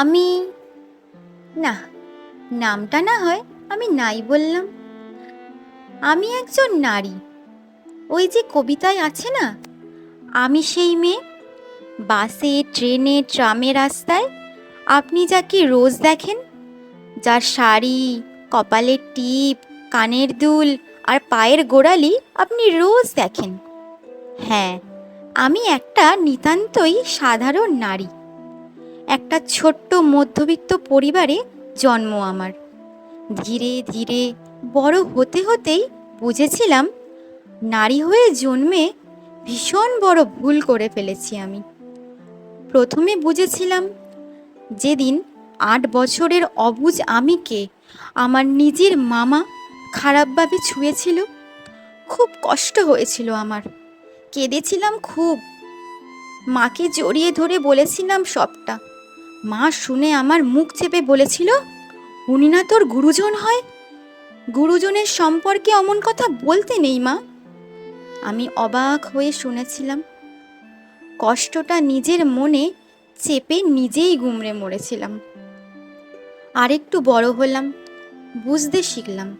আমি, না, নামটা না হয় আমি নাই বললাম। আমি একজন নারী। ওই যে কবিতায় আছে না, আমি সেই মেয়ে, বাসে, ট্রেনে, ট্রামে রাস্তায়, আপনি যাকে রোজ দেখেন? যার শাড়ি, কপালের টিপ, কানের দুল আর পায়ের গোড়ালি আপনি রোজ দেখেন। হ্যাঁ আমি একটা নিতান্তই সাধারণ নারী। একটা ছোট্ট মধ্যবিত্ত পরিবারে জন্ম আমার। ধীরে ধীরে বড় হতে হতেই বুঝেছিলাম, নারী হয়ে জন্মে ভীষণ বড় ভুল করে ফেলেছি আমি। প্রথমে বুঝেছিলাম, যেদিন আট বছরের অবুজ আমিকে আমার নিজের মামা খারাপভাবে ছুঁয়েছিল, খুব কষ্ট হয়েছিল আমার। কেঁদেছিলাম খুব। মাকে জড়িয়ে ধরে বলেছিলাম সবটা। মা শুনে আমার মুখ চেপে বলেছিল, উনি না তোর গুরুজন হয়? গুরুজনের সম্পর্কে অমন কথা বলতে নেই মা। আমি অবাক হয়ে শুনেছিলাম, কষ্টটা নিজের মনে চেপে নিজেই গুমড়ে মরেছিলাম। আরেকটু বড় হলাম, বুঝতে শিখলাম,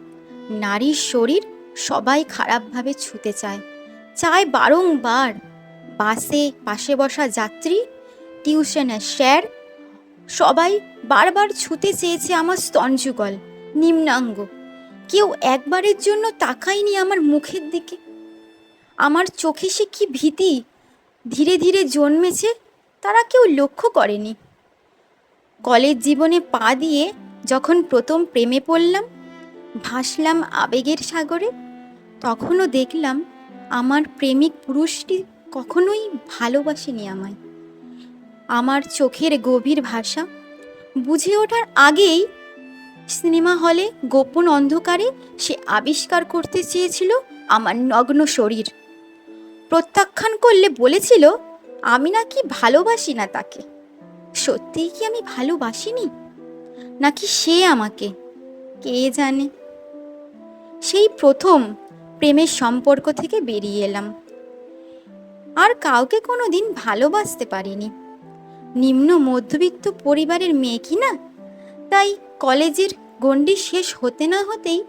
নারীর শরীর সবাই খারাপভাবে ছুতে চায়। চায় বারংবার, বাসে, পাশে বসা যাত্রী টিউশনের স্যার সবাই বারবার ছুতে চেয়েছে আমার স্তনযুগল, নিম্নাঙ্গ। কেউ একবারের জন্য তাকায়নি আমার মুখের দিকে। আমার চোখে সে কি ভীতি ধীরে ধীরে জন্মেছে, তারা কেউ লক্ষ্য করেনি। কলেজ জীবনে পা দিয়ে যখন প্রথম প্রেমে পড়লাম, ভাসলাম আবেগের সাগরে, তখনও দেখলাম আমার প্রেমিক পুরুষটি কখনোই ভালোবাসেনি আমায়। আমার চোখের গভীর ভাষা। বুঝে ওঠার আগেই সিনেমা হলে গোপন অন্ধকারে সে আবিষ্কার করতে চেয়েছিল আমার নগ্ন শরীর। প্রত্যাখ্যান করলে বলেছিল, আমি নাকি ভালোবাসি না তাকে। সত্যিই কি আমি ভালোবাসিনি? নাকি সে আমাকে? কে জানে? সেই প্রথম প্রেমের সম্পর্ক থেকে বেরিয়ে এলাম। আর কাউকে কোনো দিন ভালোবাসতে পারিনি। নিম্ন মধ্যবিত্ত পরিবারের মেয়ে কি না? তাই কলেজের গণ্ডি শেষ হতে না হতেই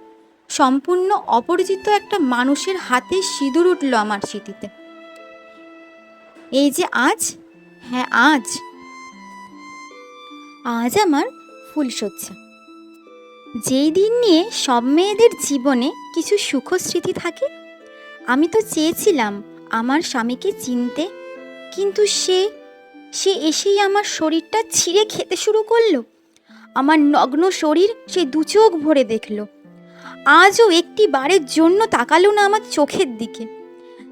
সম্পূর্ণ অপরিচিত একটা মানুষের হাতে সিঁদুর উঠল আমার স্মৃতিতে। এই যে আজ? হ্যাঁ আজ। আজ আমার ফুল ফুলশয্যা যেই দিন নিয়ে সব মেয়েদের জীবনে কিছু সুখ স্মৃতি থাকে, আমি তো চেয়েছিলাম আমার স্বামীকে চিনতে, কিন্তু সে সে এসেই আমার শরীরটা ছিঁড়ে খেতে শুরু করল। আমার নগ্ন শরীর সে দু চোখ ভরে দেখল। আজও একটি বারের জন্য তাকালো না আমার চোখের দিকে।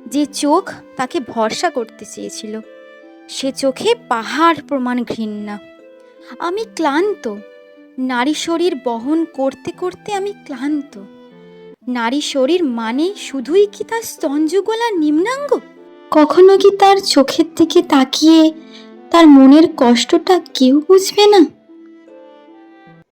যে চোখ তাকে ভরসা করতে চেয়েছিল, সে চোখে পাহাড় প্রমাণ ঘৃণা। আমি ক্লান্ত। নারী শরীর বহন করতে করতে আমি ক্লান্ত। নারী শরীর মানে শুধুই কি তার স্তঞ্জগোলা নিম্নাঙ্গ? কখনো কি তার চোখের দিকে তাকিয়ে তার মনের কষ্টটা কেউ বুঝবে না।